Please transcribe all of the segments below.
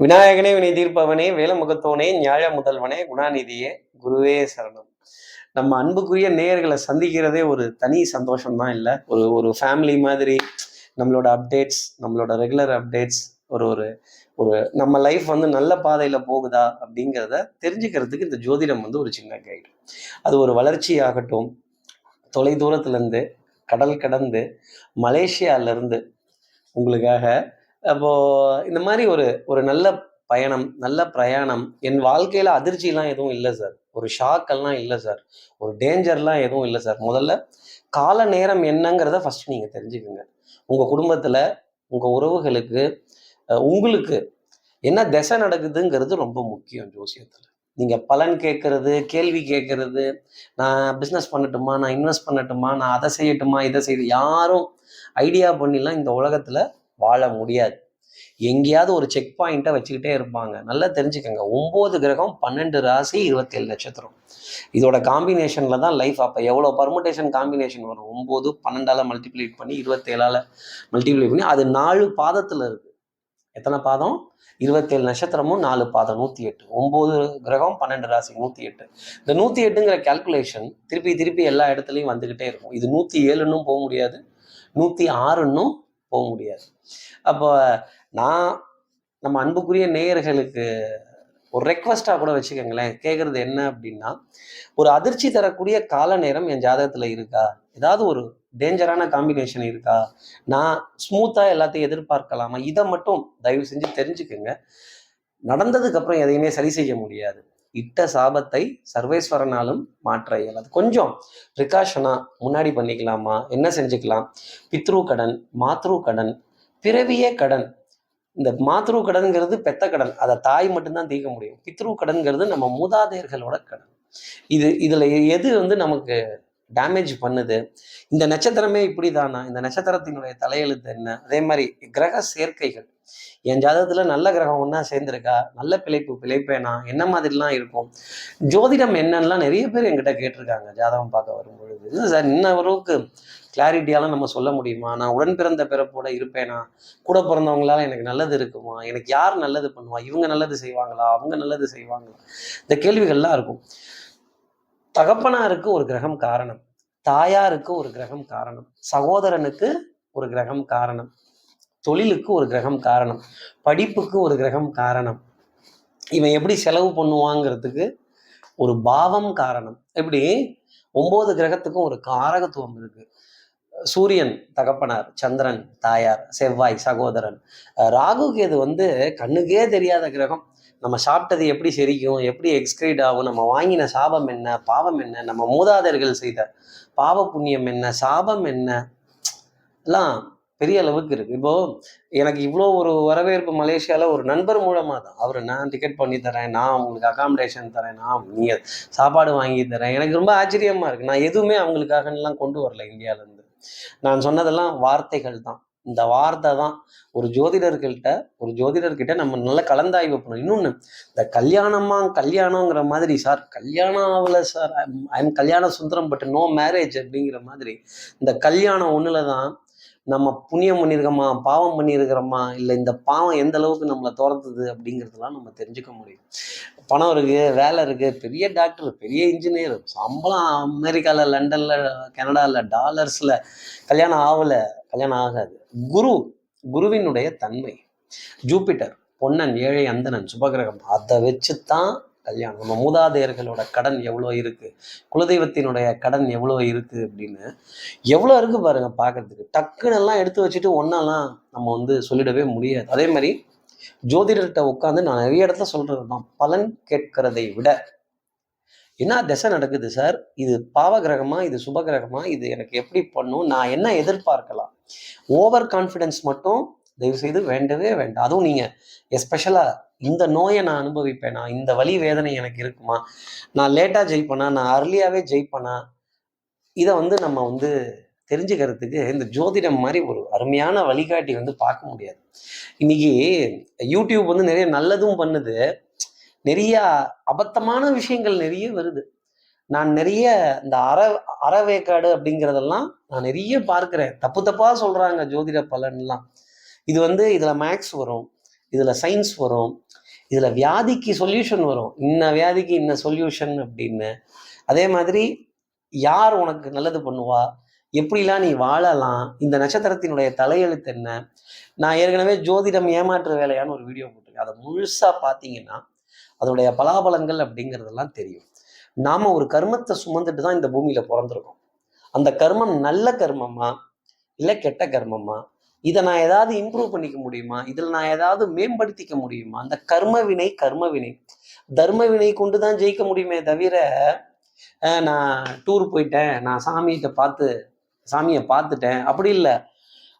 விநாயகனே வினை தீர்ப்பவனே வேலமுகத்தோனே ஞாழ முதல்வனே குணாநிதியே குருவே சரணம். நம்ம அன்புக்குரிய நேயர்களை சந்திக்கிறதே ஒரு தனி சந்தோஷம் தான் இல்லை. ஒரு ஒரு ஃபேமிலி மாதிரி நம்மளோட அப்டேட்ஸ் நம்மளோட ரெகுலர் அப்டேட்ஸ் ஒரு ஒரு ஒரு நம்ம லைஃப் வந்து நல்ல பாதையில் போகுதா அப்படிங்கிறத தெரிஞ்சுக்கிறதுக்கு இந்த ஜோதிடம் வந்து ஒரு சின்ன கைடு அது ஒரு வளர்ச்சி ஆகட்டும் தொலை தூரத்துலேருந்து கடல் கடந்து மலேசியாவிலேருந்து உங்களுக்காக அப்போ இந்த மாதிரி ஒரு ஒரு நல்ல பயணம் நல்ல பிரயாணம் என் வாழ்க்கையில அதிர்ச்சிலாம் எதுவும் இல்லை சார் ஒரு ஷாக்கெல்லாம் இல்லை சார் ஒரு டேஞ்சர்லாம் எதுவும் இல்லை சார் முதல்ல கால நேரம் என்னங்கிறத ஃபர்ஸ்ட் நீங்க தெரிஞ்சுக்கோங்க. உங்க குடும்பத்துல உங்க உறவுகளுக்கு உங்களுக்கு என்ன திசை நடக்குதுங்கிறது ரொம்ப முக்கியம் ஜோசியத்தில். நீங்கள் பலன் கேட்கறது கேள்வி கேட்கறது நான் பிஸ்னஸ் பண்ணட்டுமா நான் இன்வெஸ்ட் பண்ணட்டுமா நான் அதை செய்யட்டுமா இதை செய்து யாரும் ஐடியா பண்ணிலாம் இந்த உலகத்தில் வாழ முடியாது. எங்கேயாவது ஒரு செக் பாயிண்ட்டை வச்சுக்கிட்டே இருப்பாங்க. நல்லா தெரிஞ்சுக்கோங்க. ஒம்பது கிரகம் பன்னெண்டு ராசி இருபத்தேழு நட்சத்திரம். இதோட காம்பினேஷனில் தான் லைஃப் அப்போ எவ்வளோ பர்முடேஷன் காம்பினேஷன் வரும்? ஒம்பது பன்னெண்டால மல்டிப்ளை பண்ணி இருபத்தேழால் மல்டிப்ளை பண்ணி அது நாலு பாதத்தில் இருக்குது எத்தனை பாதம்? இருபத்தேழு நட்சத்திரமும் நாலு பாதம் நூற்றி எட்டு ஒம்பது கிரகம் பன்னெண்டு ராசி நூற்றி எட்டு இந்த நூற்றி எட்டுங்கிற கால்குலேஷன் திருப்பி திருப்பி எல்லா இடத்துலையும் வந்துக்கிட்டே இருக்கும். இது நூற்றி ஏழுன்னும் போக முடியாது. நூற்றி ஆறுன்னும் போக முடியாது. அப்போ நான் நம்ம அன்புக்குரிய நேயர்களுக்கு ஒரு ரெக்வஸ்டாக கூட வச்சுக்கோங்களேன். கேட்குறது என்ன அப்படின்னா ஒரு அதிர்ச்சி தரக்கூடிய கால நேரம் என் ஜாதகத்தில் இருக்கா? ஏதாவது ஒரு டேஞ்சரான காம்பினேஷன் இருக்கா? நான் ஸ்மூத்தாக எல்லாத்தையும் எதிர்பார்க்கலாமா? இதை மட்டும் தயவு செஞ்சு தெரிஞ்சுக்கோங்க. நடந்ததுக்கப்புறம் எதையுமே சரி செய்ய முடியாது. இட்ட சாபத்தை சர்வேஸ்வரனாலும் மாற்ற இயலாது. கொஞ்சம் ப்ரிகாஷனாக முன்னாடி பண்ணிக்கலாமா? என்ன செஞ்சுக்கலாம்? பித்ரு கடன் மாத்ரு கடன் பிறவியே கடன் இந்த மாத்ரு கடன்கிறது பெத்த கடன். அதை தாய் மட்டும்தான் தீர்க்க முடியும். பித்ரு கடன்கிறது நம்ம மூதாதையர்களோட கடன். இது இதுல எது வந்து நமக்கு டேமேஜ் பண்ணுது? இந்த நட்சத்திரமே இப்படி தானா இந்த நட்சத்திரத்தினுடைய தலையெழுத்து என்ன? அதே மாதிரி கிரக சேர்க்கைகள். என் ஜாதகத்தில் நல்ல கிரகம் ஒன்றா சேர்ந்திருக்கா? நல்ல பிழைப்பு பிழைப்பேனா? என்ன மாதிரிலாம் இருக்கும்? ஜோதிடம் என்னன்னா நிறைய பேர் என்கிட்ட கேட்டிருக்காங்க ஜாதகம் பார்க்க வரும் பொழுது இல்லை சார் இன்ன அளவுக்கு கிளாரிட்டியால நம்ம சொல்ல முடியுமா? நான் உடன் பிறந்த பிறப்போட இருப்பேனா? கூட பிறந்தவங்களால எனக்கு நல்லது இருக்குமா? எனக்கு யார் நல்லது பண்ணுவா? இவங்க நல்லது செய்வாங்களா? அவங்க நல்லது செய்வாங்களா? இந்த கேள்விகள்லாம் இருக்கும். தகப்பனாருக்கு ஒரு கிரகம் காரணம். தாயாருக்கு ஒரு கிரகம் காரணம். சகோதரனுக்கு ஒரு கிரகம் காரணம். தொழிலுக்கு ஒரு கிரகம் காரணம். படிப்புக்கு ஒரு கிரகம் காரணம். இவன் எப்படி செலவு பண்ணுவாங்கிறதுக்கு ஒரு பாவம் காரணம். எப்படி? ஒன்பது கிரகத்துக்கும் ஒரு காரகத்துவம் இருக்கு. சூரியன் தகப்பனார் சந்திரன் தாயார் செவ்வாய் சகோதரன். ராகு கேது வந்து கண்ணுக்கே தெரியாத கிரகம். நம்ம சாப்பிட்டது எப்படி செரிக்கும் எப்படி எக்ஸ்கிரீட் ஆகும் நம்ம வாங்கின சாபம் என்ன பாவம் என்ன நம்ம மூதாதையர்கள் செய்த பாவ புண்ணியம் என்ன சாபம் என்ன? எல்லாம் பெரிய அளவுக்கு இருக்கு. இப்போ எனக்கு இவ்வளோ ஒரு வரவேற்பு மலேசியாவில் ஒரு நண்பர் மூலமாக தான். அவர் நான் டிக்கெட் பண்ணி தரேன் நான் உங்களுக்கு அகாமடேஷன் தரேன் நான் நீங்கள் சாப்பாடு வாங்கி தரேன். எனக்கு ரொம்ப ஆச்சரியமாக இருக்குது நான் எதுவுமே அவங்களுக்காகலாம் கொண்டு வரல இந்தியாவிலேருந்து நான் சொன்னதெல்லாம் வார்த்தைகள் தான். இந்த வார்த்தை தான் ஒரு ஜோதிடர்கள்ட்ட ஒரு ஜோதிடர்கிட்ட நம்ம நல்ல கலந்தாய்வு பண்ணணும். இன்னொன்று இந்த கல்யாணமா கல்யாணங்கிற மாதிரி சார் கல்யாணம் ஆகல sir. I'm Kalyana Sundaram but no marriage அப்படிங்கிற மாதிரி இந்த கல்யாணம் ஒன்றுல தான் நம்ம புண்ணியம் பண்ணியிருக்கோமா பாவம் பண்ணியிருக்கிறோமா இல்லை இந்த பாவம் எந்த அளவுக்கு நம்மளை துரத்துது அப்படிங்கிறதெல்லாம் நம்ம தெரிஞ்சுக்க முடியும். பணம் இருக்குது வேலை இருக்குது பெரிய டாக்டர் பெரிய இன்ஜினியர் சம்பளம் அமெரிக்காவில் லண்டனில் கனடாவில் டாலர்ஸில் கல்யாணம் ஆகலை கல்யாணம் ஆகாது. குரு குருவினுடைய தன்மை. ஜூபிட்டர் பொன்னன் ஏழை அந்தனன் சுபகிரகம் அதை வச்சு தான் கல்யாணம். நம்ம மூதாதையர்களோட கடன் எவ்வளோ இருக்குது குலதெய்வத்தினுடைய கடன் எவ்வளோ இருக்குது அப்படின்னு எவ்வளோ இருக்குது பாருங்கள் பார்க்கறதுக்கு டக்குன்னு எல்லாம் எடுத்து வச்சுட்டு ஒன்றெல்லாம் நம்ம வந்து சொல்லிடவே முடியாது. அதே மாதிரி ஜோதிடர்கிட்ட உட்காந்து நான் நிறைய இடத்துல சொல்கிறது தான் பலன் கேட்கிறதை விட என்ன திசை நடக்குது சார்? இது பாவகிரகமா? இது சுபகிரகமா? இது எனக்கு எப்படி பண்ணும்? நான் என்ன எதிர்பார்க்கலாம்? ஓவர் கான்ஃபிடென்ஸ் மட்டும் தயவு செய்து வேண்டவே வேண்டாம். அதுவும் நீங்க எஸ்பெஷலா இந்த நோயை நான் அனுபவிப்பேனா? இந்த வலி வேதனை எனக்கு இருக்குமா? நான் லேட்டா ஜெயிப்பேனா? நான் அர்லியாவே ஜெயிப்பேனா? இதை வந்து நம்ம வந்து தெரிஞ்சுக்கிறதுக்கு இந்த ஜோதிடம் மாதிரி ஒரு அருமையான வழிகாட்டி வந்து பார்க்க முடியாது. இன்னைக்கு யூடியூப் வந்து நிறைய நல்லதும் பண்ணுது. நிறைய அபத்தமான விஷயங்கள் நிறைய வருது. நான் நிறைய இந்த அற அறவேக்காடு அப்படிங்கிறதெல்லாம் நான் நிறைய பார்க்குறேன். தப்பு தப்பாக சொல்றாங்க ஜோதிட பலன்லாம். இது வந்து இதில் மேக்ஸ் வரும் இதில் சயின்ஸ் வரும் இதில் வியாதிக்கு சொல்யூஷன் வரும். இன்ன வியாதிக்கு இன்ன சொல்யூஷன் அப்படின்னு. அதே மாதிரி யார் உனக்கு நல்லது பண்ணுவா? எப்படிலாம் நீ வாழலாம்? இந்த நட்சத்திரத்தினுடைய தலையெழுத்து என்ன? நான் ஏற்கனவே ஜோதிடம் ஏமாற்று வேலையான்னு ஒரு வீடியோ போட்டிருக்கேன். அதை முழுசாக பார்த்தீங்கன்னா அதனுடைய பலாபலங்கள் அப்படிங்கிறதெல்லாம் தெரியும். நாம் ஒரு கர்மத்தை சுமந்துட்டு தான் இந்த பூமியில் பிறந்திருக்கோம். அந்த கர்மம் நல்ல கர்மமா? இல்லை கெட்ட கர்மமா? இதை நான் ஏதாவது இம்ப்ரூவ் பண்ணிக்க முடியுமா? இதில் நான் ஏதாவது மேம்படுத்திக்க முடியுமா? அந்த கர்ம வினை கர்ம வினை. தர்ம வினை கொண்டு தான் ஜெயிக்க முடியுமே தவிர நான் டூர் போயிட்டேன். நான் சாமிகிட்ட பார்த்து சாமியை பார்த்துட்டேன். அப்படி இல்லை.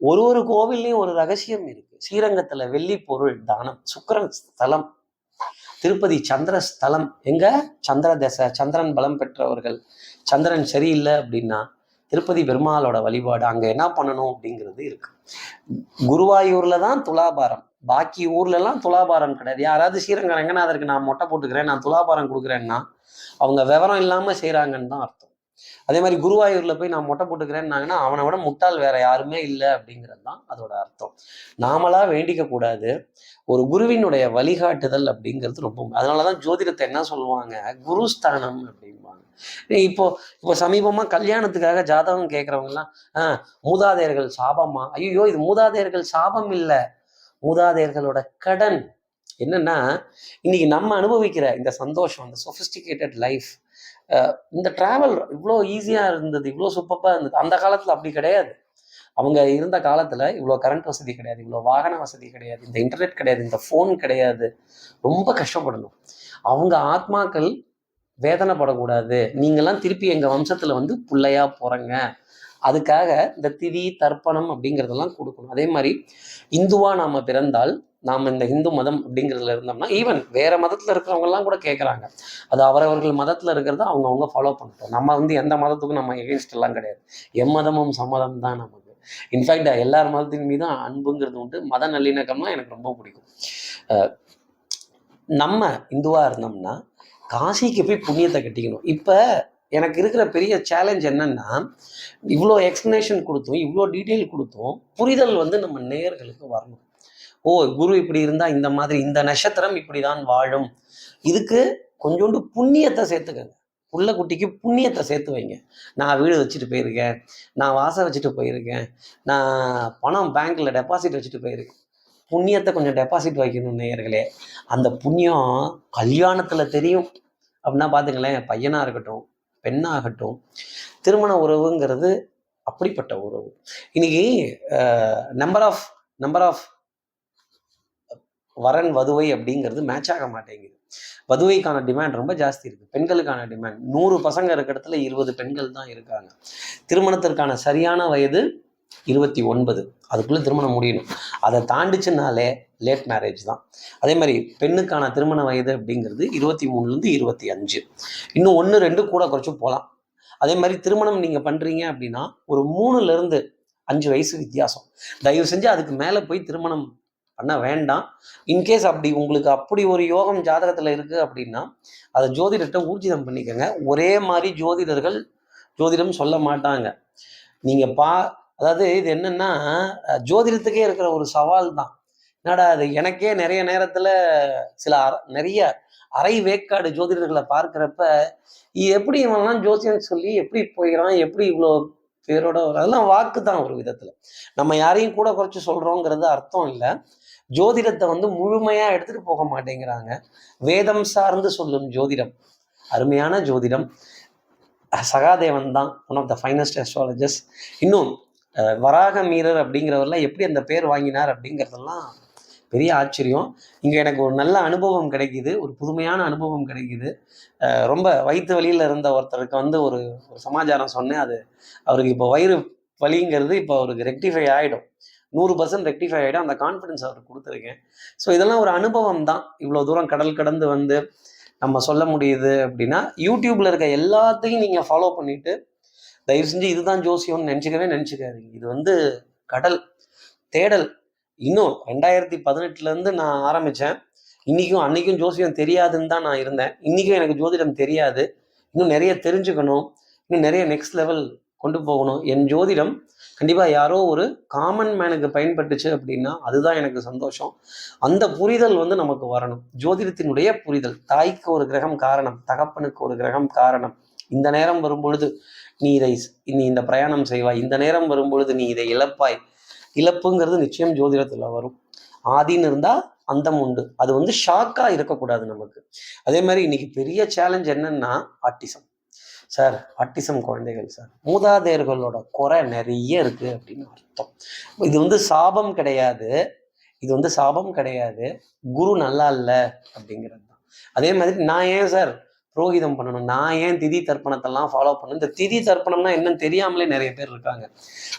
ஒரு ஒரு கோவில்லையும் ஒரு ரகசியம் இருக்கு. ஸ்ரீரங்கத்துல வெள்ளி பொருள் தானம் சுக்கரன் ஸ்தலம் திருப்பதி சந்திர ஸ்தலம் எங்க? சந்திர தசை சந்திரன் பலம் பெற்றவர்கள். சந்திரன் சரியில்லை அப்படின்னா திருப்பதி பெருமாளோட வழிபாடு அங்கே என்ன பண்ணணும் அப்படிங்கிறது இருக்கு. குருவாயூர்ல தான் துலாபாரம். பாக்கி ஊர்ல எல்லாம் துலாபாரம் கிடையாது. யாராவது ஸ்ரீரங்கம் ரங்கநாதருக்கு நான் மொட்டை போட்டுக்கிறேன் நான் துலாபாரம் கொடுக்குறேன்னா அவங்க விவரம் இல்லாம செய்கிறாங்கன்னு தான் அர்த்தம். அதே மாதிரி குருவாயூர்ல போய் நான் மொட்டை போட்டுக்கிறேன்னாங்கன்னா அவனை விட முட்டாள் வேற யாருமே இல்லை அப்படிங்கிறது தான் அதோட அர்த்தம். நாமளா வேண்டிக்க கூடாது. ஒரு குருவினுடைய வழிகாட்டுதல் அப்படிங்கிறது ரொம்ப அதனாலதான் ஜோதிடத்தை என்ன சொல்லுவாங்க? குருஸ்தானம் அப்படிம்பாங்க. இப்போ இப்போ சமீபமா கல்யாணத்துக்காக ஜாதகம் கேட்கறவங்க எல்லாம் ஆஹ் மூதாதையர்கள் சாபமா? ஐயோ இது மூதாதையர்கள் சாபம் இல்ல. மூதாதையர்களோட கடன். என்னன்னா இன்னைக்கு நம்ம அனுபவிக்கிற இந்த சந்தோஷம் இந்த சொஃபிஸ்டிகேட்டட் லைஃப் இந்த டிராவல் இவ்வளோ ஈஸியாக இருந்தது இவ்வளோ சூப்பராக இருந்தது. அந்த காலத்தில் அப்படி கிடையாது. அவங்க இருந்த காலத்தில் இவ்வளோ கரண்ட் வசதி கிடையாது இவ்வளோ வாகன வசதி கிடையாது இந்த இன்டர்நெட் கிடையாது இந்த ஃபோன் கிடையாது. ரொம்ப கஷ்டப்படணும். அவங்க ஆத்மாக்கள் வேதனைப்படக்கூடாது. நீங்கள்லாம் திருப்பி எங்கள் வம்சத்தில் வந்து பிள்ளையா போகிறங்க அதுக்காக இந்த திதி தர்ப்பணம் அப்படிங்கிறதெல்லாம் கொடுக்கணும். அதே மாதிரி இந்துவாக நாம் பிறந்தால் நாம் இந்த இந்து மதம் அப்படிங்கிறதுல இருந்தோம்னா ஈவன் வேற மதத்தில் இருக்கிறவங்கலாம் கூட கேட்குறாங்க அது அவரவர்கள் மதத்தில் இருக்கிறத அவங்கவுங்க ஃபாலோ பண்ணிட்டோம். நம்ம வந்து எந்த மதத்துக்கும் நம்ம எகென்ஸ்ட் எல்லாம் கிடையாது. எம்மதமும் சம்மதம் தான் நமக்கு. இன்ஃபேக்ட் எல்லார் மதத்தின் மீதும் அன்புங்கிறது உண்டு. மத நல்லிணக்கம்னா எனக்கு ரொம்ப பிடிக்கும். நம்ம இந்துவா இருந்தோம்னா காசிக்கு போய் புண்ணியத்தை கட்டிக்கணும். இப்போ எனக்கு இருக்கிற பெரிய சேலஞ்ச் என்னன்னா இவ்வளோ எக்ஸ்ப்ளனேஷன் கொடுத்தும் இவ்வளோ டீட்டெயில் கொடுத்தும் புரிதல் வந்து நம்ம நேயர்களுக்கு வரணும். ஓ குரு இப்படி இருந்தா இந்த மாதிரி இந்த நட்சத்திரம் இப்படிதான் வாழும். இதுக்கு கொஞ்சோண்டு புண்ணியத்தை சேர்த்துக்கங்க. புள்ள குட்டிக்கு புண்ணியத்தை சேர்த்து வைங்க. நான் வீடு வச்சுட்டு போயிருக்கேன். நான் வாசல் வச்சுட்டு போயிருக்கேன். நான் பணம் பேங்க்ல டெபாசிட் வச்சுட்டு போயிருக்கேன். புண்ணியத்தை கொஞ்சம் டெபாசிட் வைக்கணும் நேயர்களே. அந்த புண்ணியம் கல்யாணத்துல தெரியும். அப்படின்னா பாத்துங்களேன் பையனா இருக்கட்டும் பெண்ணாகட்டும் திருமண உறவுங்கிறது அப்படிப்பட்ட உறவு. இன்னைக்கு நம்பர் ஆஃப் நம்பர் ஆஃப் வரன் வதுவை அப்படிங்கிறது மேட்ச் ஆக மாட்டேங்குது. வதுவைக்கான டிமாண்ட் ரொம்ப ஜாஸ்தி இருக்கு. பெண்களுக்கான டிமாண்ட் நூறு பசங்க இருக்க இடத்துல இருபது பெண்கள் தான் இருக்காங்க. திருமணத்திற்கான சரியான வயது இருபத்தி ஒன்பது. அதுக்குள்ள திருமணம் முடியணும். அதை தாண்டிச்சுனாலே லேட் மேரேஜ் தான். அதே மாதிரி பெண்ணுக்கான திருமண வயது அப்படிங்கிறது இருபத்தி மூணுலேருந்து இருபத்தி அஞ்சு. இன்னும் ஒன்று ரெண்டு கூட குறைச்சும் போகலாம். அதே மாதிரி திருமணம் நீங்கள் பண்ணுறீங்க அப்படின்னா ஒரு மூணுலேருந்து அஞ்சு வயசு வித்தியாசம். தயவு செஞ்சு அதுக்கு மேலே போய் திருமணம் பண்ண வேண்டாம். இன்கேஸ் அப்படி உங்களுக்கு அப்படி ஒரு யோகம் ஜாதகத்தில் இருக்குது அப்படின்னா அதை ஜோதிடர்கிட்ட ஊர்ஜிதம் பண்ணிக்கோங்க. ஒரே மாதிரி ஜோதிடர்கள் ஜோதிடம் சொல்ல மாட்டாங்க. நீங்கள் பா அதாவது இது என்னன்னா ஜோதிடத்துக்கே இருக்கிற ஒரு சவால் தான். என்னடா அது எனக்கே நிறைய நேரத்தில் சில அற- நிறைய அரை வேக்காடு ஜோதிடர்களை பார்க்குறப்ப எப்படி இவன்லாம் ஜோசியம் சொல்லி எப்படி போயிடறான் எப்படி இவ்வளோ பேரோட? அதெல்லாம் வாக்கு தான் ஒரு விதத்தில். நம்ம யாரையும் கூட குறைச்சி சொல்கிறோங்கிறது அர்த்தம் இல்லை. ஜோதிடத்தை வந்து முழுமையாக எடுத்துகிட்டு போக மாட்டேங்கிறாங்க. வேதம் சார்ந்து சொல்லும் ஜோதிடம். அருமையான ஜோதிடம். சகாதேவன் தான் one of the finest astrologers இன்னும் வராக மீரர் அப்படிங்கிறவரெல்லாம் எப்படி அந்த பேர் வாங்கினார் அப்படிங்கிறதெல்லாம் பெரிய ஆச்சரியம். இங்கே எனக்கு ஒரு நல்ல அனுபவம் கிடைக்குது. ஒரு புதுமையான அனுபவம் கிடைக்குது. ரொம்ப வயிற்று வழியில் இருந்த ஒருத்தருக்கு வந்து ஒரு ஒரு சமாச்சாரம் சொன்னேன். அது அவருக்கு இப்போ வயிறு வலிங்கிறது இப்போ அவருக்கு ரெக்டிஃபை ஆகிடும் நூறு பர்சன்ட் ரெக்டிஃபை ஆகிடும் அந்த கான்ஃபிடன்ஸ் அவருக்கு கொடுத்துருக்கேன். ஸோ இதெல்லாம் ஒரு அனுபவம் தான் இவ்வளோ தூரம் கடல் கடந்து வந்து நம்ம சொல்ல முடியுது அப்படின்னா யூடியூப்ல இருக்க எல்லாத்தையும் நீங்கள் ஃபாலோ பண்ணிட்டு தயவு செஞ்சு இதுதான் ஜோசியம்னு நினச்சிக்கவே நினச்சிக்காதீங்க. இது வந்து கடல் தேடல். இன்னும் ரெண்டாயிரத்தி பதினெட்டுலேருந்து நான் ஆரம்பித்தேன் இன்றைக்கும் அன்னைக்கும் ஜோசியம் தெரியாதுன்னு தான் நான் இருந்தேன். இன்றைக்கும் எனக்கு ஜோதிடம் தெரியாது. இன்னும் நிறைய தெரிஞ்சுக்கணும். இன்னும் நிறைய நெக்ஸ்ட் லெவல் கொண்டு போகணும். என் ஜோதிடம் கண்டிப்பாக யாரோ ஒரு காமன் மேனுக்கு பயன்பட்டுச்சு அப்படின்னா அதுதான் எனக்கு சந்தோஷம். அந்த புரிதல் வந்து நமக்கு வரணும். ஜோதிடத்தினுடைய புரிதல். தாய்க்கு ஒரு கிரகம் காரணம் தகப்பனுக்கு ஒரு கிரகம் காரணம். இந்த நேரம் வரும்பொழுது நீ இதை நீ இந்த பிரயாணம் செய்வாய். இந்த நேரம் வரும்பொழுது நீ இதை இழப்பாய். இழப்புங்கிறது நிச்சயம் ஜோதிடத்தில் வரும். ஆதின்னு இருந்தால் அந்தம் உண்டு. அது வந்து ஷாக்காக இருக்கக்கூடாது நமக்கு. அதே மாதிரி இன்னைக்கு பெரிய சேலஞ்ச் என்னன்னா ஆட்டிசம். சார் ஆட்டிசம் குழந்தைகள் சார். மூதாதையர்களோட குறை நிறைய இருக்கு அப்படின்னு அர்த்தம். இது வந்து சாபம் கிடையாது. இது வந்து சாபம் கிடையாது. குரு நல்லா இல்லை அப்படிங்கிறது தான். அதே மாதிரி நான் ஏன் சார் புரோகிதம் பண்ணணும்? நான் ஏன் திதி தர்ப்பணத்தெல்லாம் ஃபாலோ பண்ணணும்? இந்த திதி தர்ப்பணம்னா என்னன்னு தெரியாமலே நிறைய பேர் இருக்காங்க.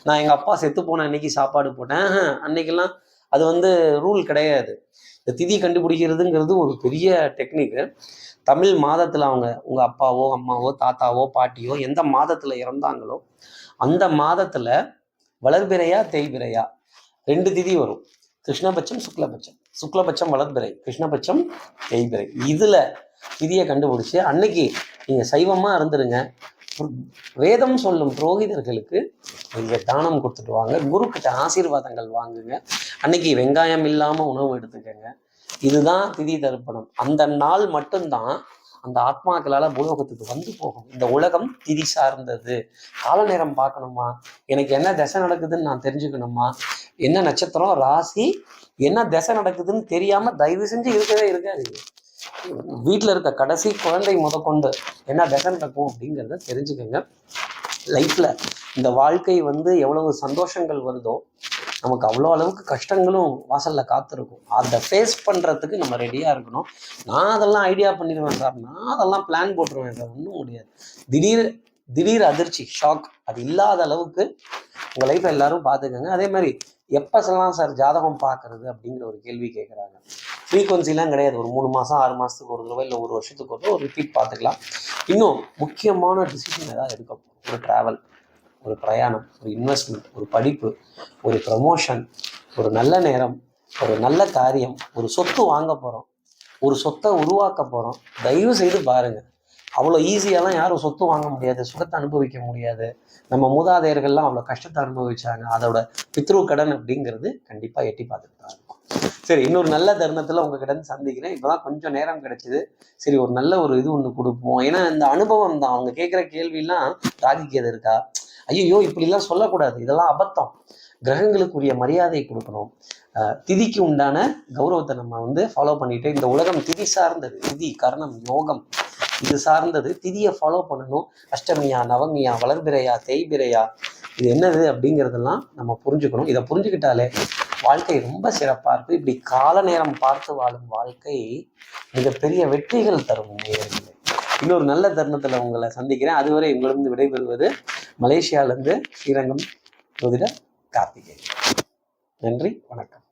நான் எங்கள் அப்பா செத்து போன அன்னைக்கு சாப்பாடு போட்டேன். அன்னைக்கெல்லாம் அது வந்து ரூல் கிடையாது. இந்த திதி கண்டுபிடிக்கிறதுங்கிறது ஒரு பெரிய டெக்னிக்கு தமிழ் மாதத்தில் அவங்க உங்கள் அப்பாவோ அம்மாவோ தாத்தாவோ பாட்டியோ எந்த மாதத்தில் இறந்தாங்களோ அந்த மாதத்தில் வளர்பிறையா தேய்பிறையா? ரெண்டு திதி வரும். கிருஷ்ணபட்சம் சுக்லபட்சம். சுக்லபட்சம் வளர்பிறை கிருஷ்ணபட்சம் தேய்பிறை. இதில் திதியை கண்டுபிடிச்சி அன்னைக்கு நீங்கள் சைவமாக இருந்துருங்க. வேதம் சொல்லும் புரோகிதர்களுக்கு நீங்கள் தானம் கொடுத்துட்டு வாங்க. குருக்கிட்ட ஆசீர்வாதங்கள் வாங்குங்க. அன்னைக்கு வெங்காயம் இல்லாமல் உணவு எடுத்துக்கங்க. இதுதான் திதி தர்ப்பணம். அந்த நாள் மட்டும்தான் அந்த ஆத்மாக்களால் பூலோகத்துக்கு வந்து போகும். இந்த உலகம் திதி சார்ந்தது. கால நேரம் பார்க்கணுமா? எனக்கு என்ன தசை நடக்குதுன்னு நான் தெரிஞ்சுக்கணுமா? என்ன நட்சத்திரம் ராசி என்ன தசை நடக்குதுன்னு தெரியாமல் தயவு செஞ்சு இருக்கவே இருக்காது வீட்டில் இருக்க கடைசி குழந்தை முதற்கொண்டு என்ன தசை நடக்கும் அப்படிங்கிறத தெரிஞ்சுக்கோங்க. லைஃப்பில் இந்த வாழ்க்கை வந்து எவ்வளவு சந்தோஷங்கள் வருதோ நமக்கு அவ்வளோ அளவுக்கு கஷ்டங்களும் வாசலில் காத்திருக்கும். அதை ஃபேஸ் பண்ணுறதுக்கு நம்ம ரெடியாக இருக்கணும். நான் அதெல்லாம் ஐடியா பண்ணிடுவேன் சார் நான் அதெல்லாம் பிளான் போட்டுருவேன் சார் ஒன்றும் முடியாது. திடீர் திடீர் அதிர்ச்சி ஷாக் அது இல்லாத அளவுக்கு உங்கள் லைஃப்பை எல்லாரும் பார்த்துக்கோங்க. அதே மாதிரி எப்போசெல்லாம் சார் ஜாதகம் பார்க்கறது அப்படிங்கிற ஒரு கேள்வி கேட்குறாங்க ஃப்ரீக்வன்சிலாம் கிடையாது. ஒரு மூணு மாதம் ஆறு மாதத்துக்கு ஒரு தடவை இல்லை ஒரு வருஷத்துக்கு ஒரு தடவை ஒரு ரிப்பீட் பார்த்துக்கலாம். இன்னும் முக்கியமான டிசிஷன் ஏதாவது எடுக்க ஒரு ட்ராவல் ஒரு பிரயாணம் ஒரு இன்வெஸ்ட்மெண்ட் ஒரு படிப்பு ஒரு ப்ரமோஷன் ஒரு நல்ல நேரம் ஒரு நல்ல காரியம் ஒரு சொத்து வாங்க போகிறோம் ஒரு சொத்தை உருவாக்க போகிறோம் தயவு செய்து பாருங்கள் அவ்வளோ ஈஸியாலாம் யாரும் சொத்து வாங்க முடியாது சுகத்தை அனுபவிக்க முடியாது. நம்ம மூதாதையர்கள்லாம் அவ்வளோ கஷ்டத்தை அனுபவிச்சாங்க. அதோட பித்ரு கடன் அப்படிங்கிறது கண்டிப்பாக எட்டி பார்த்துட்டு தான் சரி இன்னொரு நல்ல தருணத்தில் உங்ககிட்ட இருந்து சந்திக்கிறேன். இப்போதான் கொஞ்சம் நேரம் கிடைச்சிது. சரி ஒரு நல்ல ஒரு இது ஒன்று கொடுப்போம். ஏன்னா இந்த அனுபவம் தான். அவங்க கேட்குற கேள்விலாம் ராகிக்கு எது இருக்கா? ஐயோ இப்படிலாம் சொல்லக்கூடாது. இதெல்லாம் அபத்தம். கிரகங்களுக்குரிய மரியாதை கொடுக்கணும். திதிக்கு உண்டான கௌரவத்தை நம்ம வந்து ஃபாலோ பண்ணிட்டு இந்த உலகம் திதி சார்ந்தது. திதி கர்ணம் யோகம் இது சார்ந்தது. திதியை ஃபாலோ பண்ணணும். அஷ்டமியா நவமியா வளர்பிறையா தேய்பிறையா இது என்னது அப்படிங்கிறதெல்லாம் நம்ம புரிஞ்சுக்கணும். இதை புரிஞ்சுக்கிட்டாலே வாழ்க்கை ரொம்ப சிறப்பாக இருக்கும் இப்படி கால நேரம் பார்த்து வாழும் வாழ்க்கை மிகப்பெரிய வெற்றிகள் தரும் நேயர்களே. இன்னொரு நல்ல தருணத்தில் உங்களை சந்திக்கிறேன். அதுவரை உங்களிருந்து விடைபெறுவது மலேசியாவிலிருந்து ஸ்ரீரங்கம் ஜோதிட கார்த்திகேயன். நன்றி வணக்கம்.